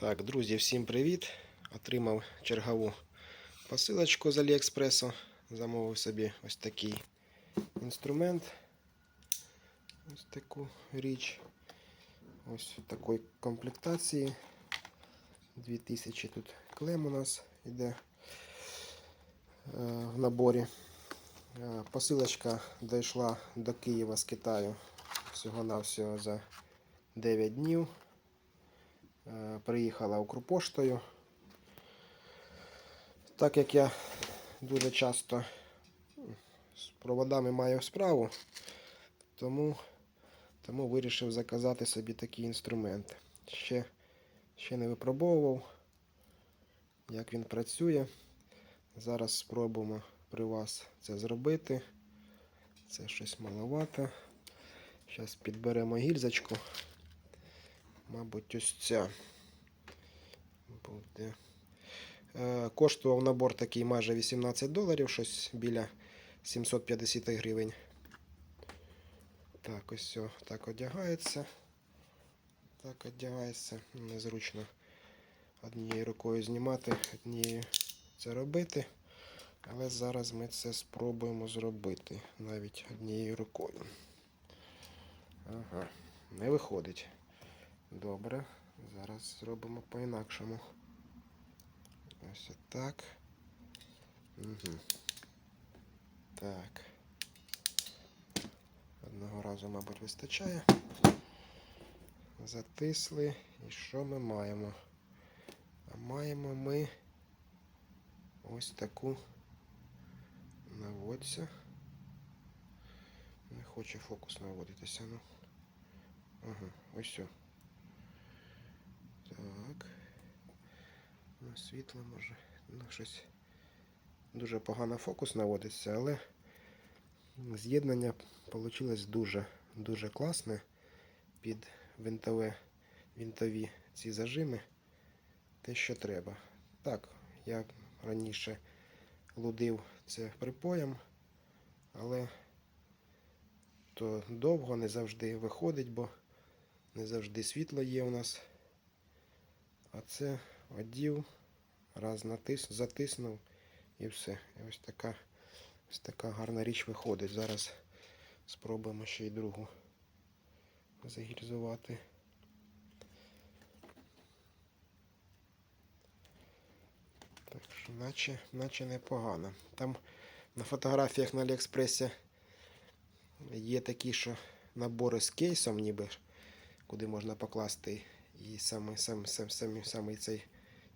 Так, друзі, всім привіт! Отримав чергову посилочку з Аліекспресу. Замовив собі ось такий інструмент. Ось таку річ. Ось в такої комплектації. 2000 тут клем у нас йде е, в наборі. Е, Посилочка дійшла до Києва з Китаю всього-навсього за 9 днів. Е, Приїхала Укрпоштою. Так як я дуже часто з проводами маю справу, тому, тому вирішив заказати собі такий інструмент. Ще, ще не випробовував, як він працює. Зараз спробуємо при вас це зробити. Це щось маловато. Зараз підберемо гільзочку. Мабуть, ось ця буде. Е, Коштував набор такий майже 18 доларів, щось біля 750 гривень. Так, ось все так одягається. Так одягається. Незручно однією рукою знімати, однією це робити. Але зараз ми це спробуємо зробити навіть однією рукою. Ага, не виходить. Добре, зараз зробимо по-інакшому. Ось так. Угу. Так. Одного разу, мабуть, вистачає. Затисли. І що ми маємо? А маємо ми ось таку наводься. Не хоче фокус наводитися. Ну. Ага, ось все. Так. Ну, світло може. Ну, щось дуже погано фокус наводиться, але з'єднання вийшло дуже дуже класне під винтове, винтові ці зажими. Те, що треба. Так, я раніше лудив це припоєм, але то довго не завжди виходить, бо не завжди світло є у нас. А це одів, раз натис, затиснув і все. І ось така, ось така гарна річ виходить. Зараз спробуємо ще й другу загільзувати. Так що, наче, наче непогано. Там на фотографіях на Аліекспресі є такі, що набори з кейсом, ніби куди можна покласти і саме, саме, саме, саме, саме цей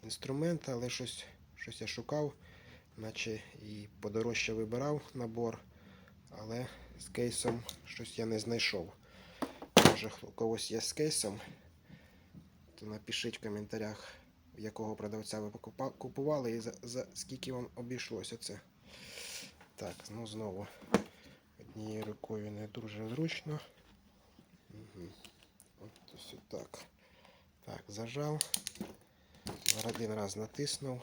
інструмент, але щось, щось я шукав, наче і подорожче вибирав набор, але з кейсом щось я не знайшов. Може у когось є з кейсом, то напишіть в коментарях, якого продавця ви купували і за, за скільки вам обійшлося це. Так, ну знову однією рукою не дуже зручно. Угу. Ось так. Так, зажав. Один раз натиснув.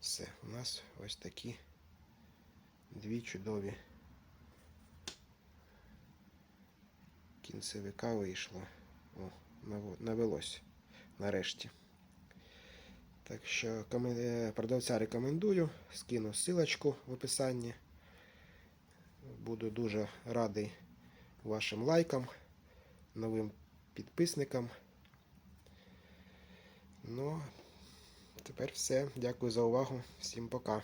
Все, у нас ось такі дві чудові кінцевика вийшло. О, навелось нарешті. Так що е, продавця рекомендую. Скину ссылочку в описанні. Буду дуже радий вашим лайкам, новим підписникам. Ну, тепер все. Дякую за увагу. Всім пока.